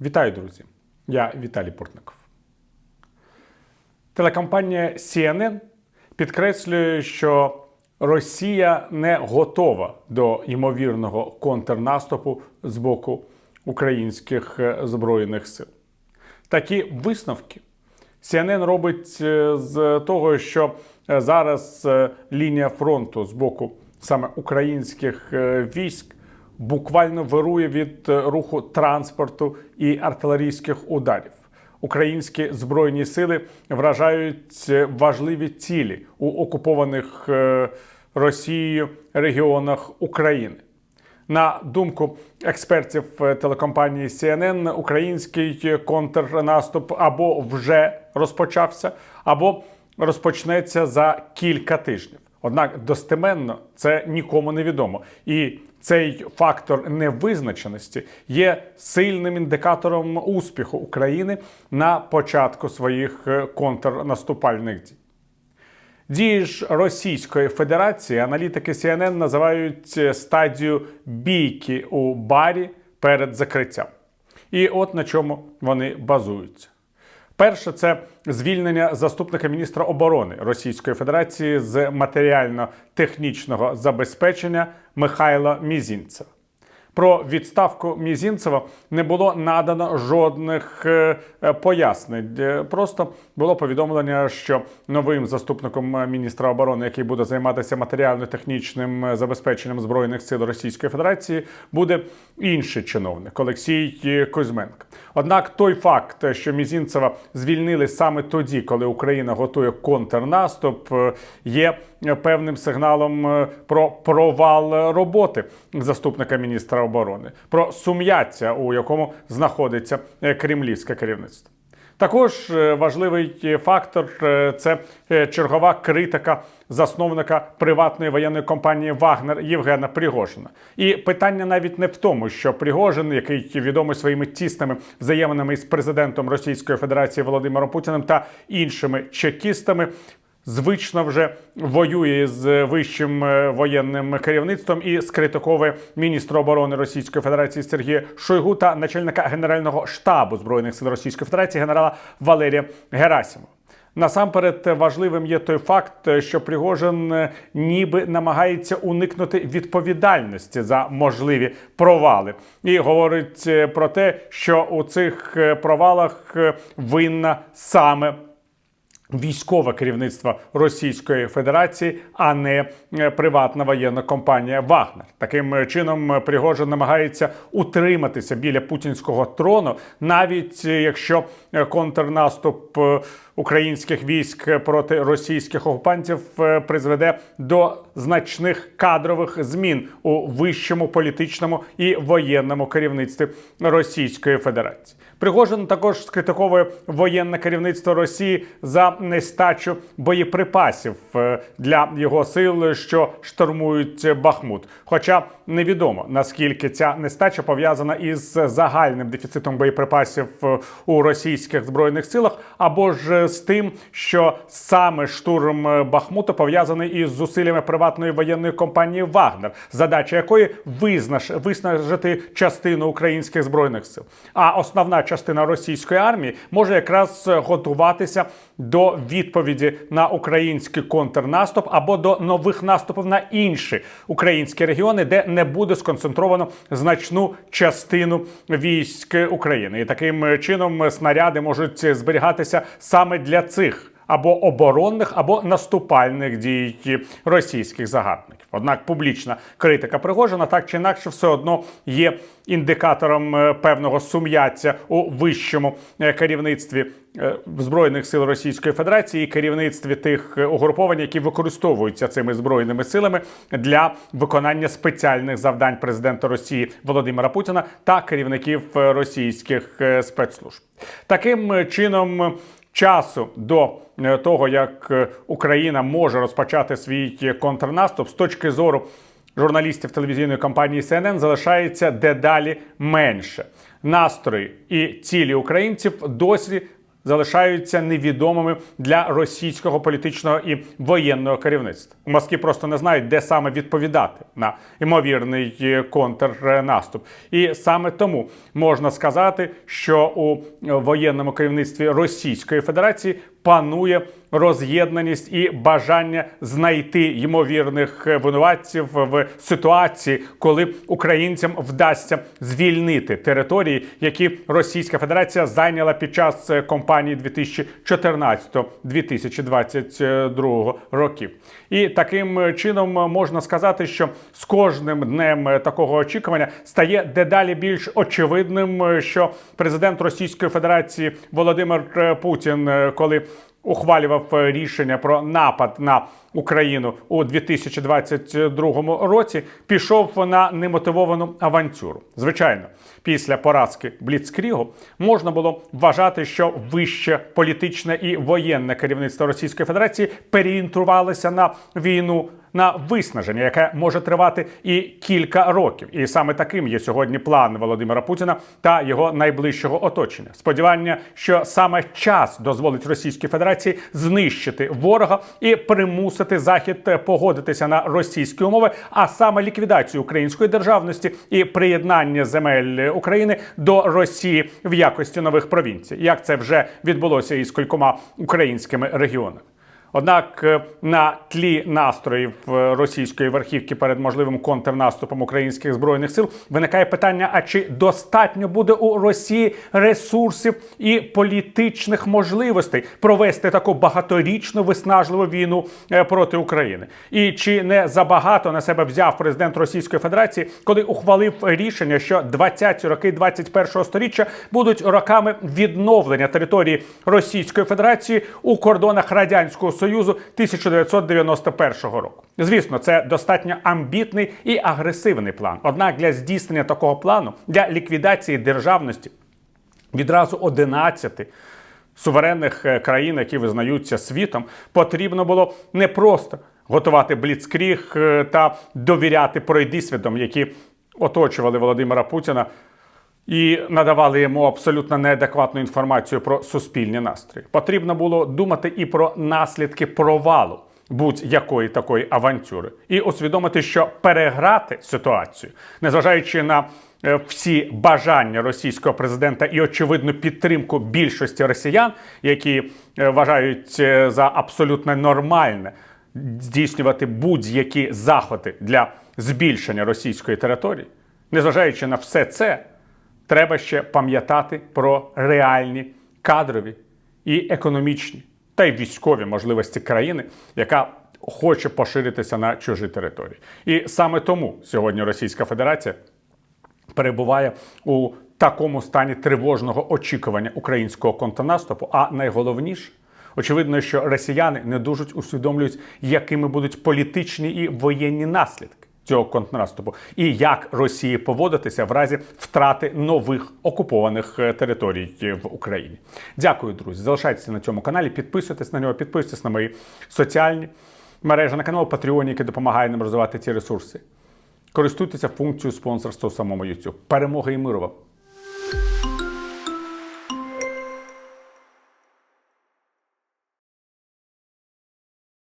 Вітаю, друзі! Я Віталій Портников. Телекомпанія CNN підкреслює, що Росія не готова до ймовірного контрнаступу з боку українських е, збройних сил. Такі висновки CNN робить е, з того, що е, зараз лінія фронту з боку саме українських військ буквально вирує від е, руху транспорту і артилерійських ударів. Українські збройні сили вражають е, важливі цілі у окупованих е, Росією регіонах України. На думку експертів телекомпанії CNN, український контрнаступ або вже розпочався, або розпочнеться за кілька тижнів. Однак достеменно це нікому не відомо. І цей фактор невизначеності є сильним індикатором успіху України на початку своїх е, контрнаступальних дій. Дії ж Російської Федерації аналітики CNN називають е, стадію бійки у барі перед закриттям. І от на чому вони базуються. Перше, це звільнення заступника міністра оборони Російської Федерації з матеріально-технічного забезпечення Михайла Мізінцева. Про відставку Мізінцева не було надано жодних е, е, пояснень. Е, Просто було повідомлення, що новим заступником міністра оборони, який буде займатися матеріально-технічним забезпеченням збройних сил Російської Федерації, буде інший чиновник Олексій Кузьменко. Однак той факт, що Мізінцева звільнили саме тоді, коли Україна готує контрнаступ, є певним сигналом про провал роботи заступника міністра оборони, про сум'яття, у якому знаходиться е, кремлівське керівництво. Також е, важливий фактор е, це чергова критика засновника приватної воєнної компанії Вагнер Євгена Пригожина. І питання навіть не в тому, що Пригожин, який відомий своїми тісними взаєминами із президентом Російської Федерації Володимиром Путіним та іншими чекістами, звично вже воює з вищим е, воєнним керівництвом і скритиковує міністра оборони Російської Федерації Сергія Шойгу та начальника генерального штабу збройних сил Російської Федерації генерала Валерія Герасимова. Насамперед важливим є той факт, що Пригожин е, ніби намагається уникнути відповідальності за можливі провали, і говорить е, про те, що у цих провалах винна саме військове керівництво Російської Федерації, а не е, приватна воєнна компанія Вагнер. Таким е, чином е, Пригожин намагається утриматися біля путінського трону, навіть якщо контрнаступ українських військ проти російських окупантів е, призведе до значних кадрових змін у вищому політичному і воєнному керівництві Російської Федерації. Пригожин також скритиковує воєнне керівництво Росії за нестачу боєприпасів е, для його сил, що штурмують Бахмут. Хоча невідомо наскільки ця нестача пов'язана із загальним дефіцитом боєприпасів е, у російських збройних силах, або ж з тим, що саме штурм е, Бахмута пов'язаний із зусиллями приватної воєнної компанії Вагнер, задача якої визнаж, виснажити частину українських збройних сил. А основна частина російської армії може якраз е, готуватися до відповіді на український контрнаступ або до нових наступів на інші українські регіони, де не буде сконцентровано значну частину військ України. І таким чином снаряди можуть зберігатися саме для цих або оборонних, або наступальних дій російських загарбників. Однак публічна критика Пригожина так чи інакше все одно є індикатором е, певного сум'яття у вищому е, керівництві е, збройних сил Російської Федерації і керівництві тих угруповань, які використовуються цими збройними силами для виконання спеціальних завдань президента Росії Володимира Путіна та керівників російських спецслужб. Таким чином. Часу до е, того, як е, Україна може розпочати свій е, контрнаступ з точки зору журналістів телевізійної компанії CNN залишається дедалі менше. Настрої і цілі українців досі залишаються невідомими для російського політичного і воєнного керівництва. У Москві просто не знають, де саме відповідати на ймовірний е, контрнаступ. І саме тому можна сказати, що у воєнному керівництві Російської Федерації панує роз'єднаність і бажання знайти ймовірних винуватців в ситуації, коли українцям вдасться звільнити території, які Російська Федерація зайняла під час кампанії 2014-2022 років. І таким чином можна сказати, що з кожним днем такого очікування стає дедалі більш очевидним, що президент Російської Федерації Володимир Путін, коли ухвалював рішення про напад на Україну у 2022 році, пішов на немотивовану авантюру. Звичайно, після поразки Бліцкрігу можна було вважати, що вище політичне і воєнне керівництво Російської Федерації переінтрувалося на війну. На виснаження, яке може тривати і кілька років, і саме таким є сьогодні план Володимира Путіна та його найближчого оточення. Сподівання, що саме час дозволить Російській Федерації знищити ворога і примусити Захід погодитися на російські умови, а саме ліквідацію української державності і приєднання земель України до Росії в якості нових провінцій, як це вже відбулося із кількома українськими регіонами. Однак е, на тлі настроїв е, російської верхівки перед можливим контрнаступом українських збройних сил виникає питання: а чи достатньо буде у Росії ресурсів і політичних можливостей провести таку багаторічну виснажливу війну е, проти України? І чи не забагато на себе взяв президент Російської Федерації, коли ухвалив рішення, що 20-ті роки 21-го сторіччя будуть роками відновлення території Російської Федерації у кордонах радянського Союзу 1991 року. Звісно, це достатньо амбітний і агресивний план. Однак для здійснення такого плану для ліквідації державності відразу 11 суверенних е, країн, які визнаються світом, потрібно було не просто готувати бліцкріг е, та довіряти пройдисвідом, які оточували Володимира Путіна і надавали йому абсолютно неадекватну інформацію про суспільні настрої. Потрібно було думати і про наслідки провалу будь-якої такої авантюри, і усвідомити, що переграти ситуацію, незважаючи на е, всі бажання російського президента і очевидну підтримку більшості росіян, які е, вважають е, за абсолютно нормальне здійснювати будь-які заходи для збільшення російської території, незважаючи на все це треба ще пам'ятати про реальні кадрові і економічні та й військові можливості країни, яка хоче поширитися на чужі території. І саме тому сьогодні Російська Федерація перебуває у такому стані тривожного очікування українського контрнаступу. А найголовніше, очевидно, що росіяни не дуже усвідомлюють, якими будуть політичні і воєнні наслідки цього контрнаступу, і як Росії поводитися в разі втрати нових окупованих е, територій в Україні. Дякую, друзі. Залишайтеся на цьому каналі, підписуйтесь на нього, підписуйтесь на мої соціальні мережі на канал Патреоні, який допомагає нам розвивати ці ресурси. Користуйтеся функцією спонсорства у самому YouTube. Перемоги і миру вам!